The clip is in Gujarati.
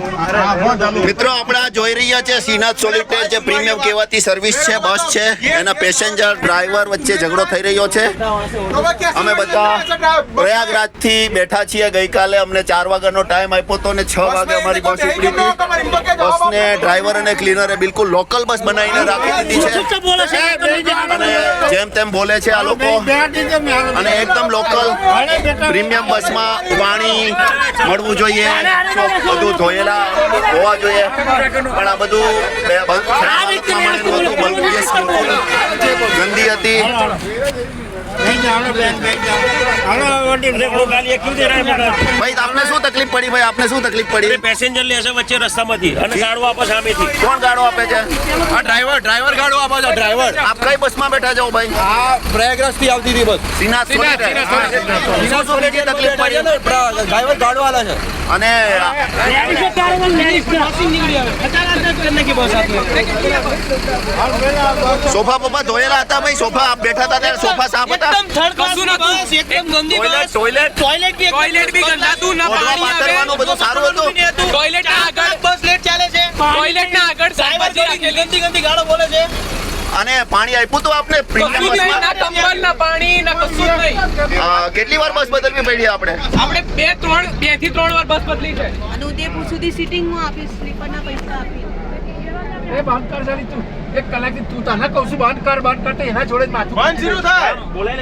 મિત્રો આપણે જોઈ રહ્યા છે શ્રીનાથ સોલિટેર જે પ્રીમિયમ કહેવાતી સર્વિસ છે બસ છે એના પેસેન્જર ડ્રાઈવર વચ્ચે ઝઘડો થઈ રહ્યો છે અમે બધા પ્રયાગરાજથી બેઠા છીએ ગઈકાલે અમને ચાર વાગ્યાનો ટાઈમ આપ્યો હતો ને છ વાગે અમારી બસ ઉપડી હતી બસને ડ્રાઈવર અને ક્લીનરે બિલકુલ લોકલ બસ બનાવીને રાખી દીધી છે અને જેમ તેમ બોલે છે આ લોકો અને એકદમ લોકલ પ્રીમિયમ બસમાં પાણી મળવું જોઈએ બધું ધોયેલા હોવા જોઈએ. પણ આ બધું ગંદી હતી. ભાઈ આપને શું તકલીફ પડી? ભાઈ આપને શું તકલીફ પડી? પેસેન્જર લેશે વચ્ચે રસ્તામાંથી અને ગાડો આપે સામેથી કોણ ગાડો આપે છે? આ ડ્રાઈવર ડ્રાઈવર ગાડો આપે છે ડ્રાઈવર આપ કઈ બસમાં બેઠા છો ભાઈ? આ પ્રયાગરાજથી આવતી હતી બસ. તકલીફ પડી. ડ્રાઈવર ગાડો આલા છે. અને સોફા બોફા ધોયેલા હતા ભાઈ સોફા બેઠા હતા ત્યારે સોફા સાફ હતા. કશું નતું એકદમ ગંદી ટોયલેટ ટોયલેટ ટોયલેટ બી ટોયલેટ બી ગંદાતું ના પાણી આવે બધું સારું હતું. ટોયલેટ આગળ બસ લેટ ચાલે છે ટોયલેટ ના આગળ સાહેબ ગંદી ગંદી ગાળો બોલે છે. અને પાણી આપ્યું તો આપને ના ના ના કેટલી વાર બસ બદલવી પડી આપણે? આપણે બે ત્રણ બેથી ત્રણ વાર બસ બદલી છે. અને ઉદયપુર સુધી સિટિંગમાં આપીશ સ્લીપરના પૈસા આપી એ બંધ કર સારી તું એક કલાક તું તને કહું છું બંધ કર બંધ કર એના જોડે જ માથું બંધ શીરું થાય. પૂરા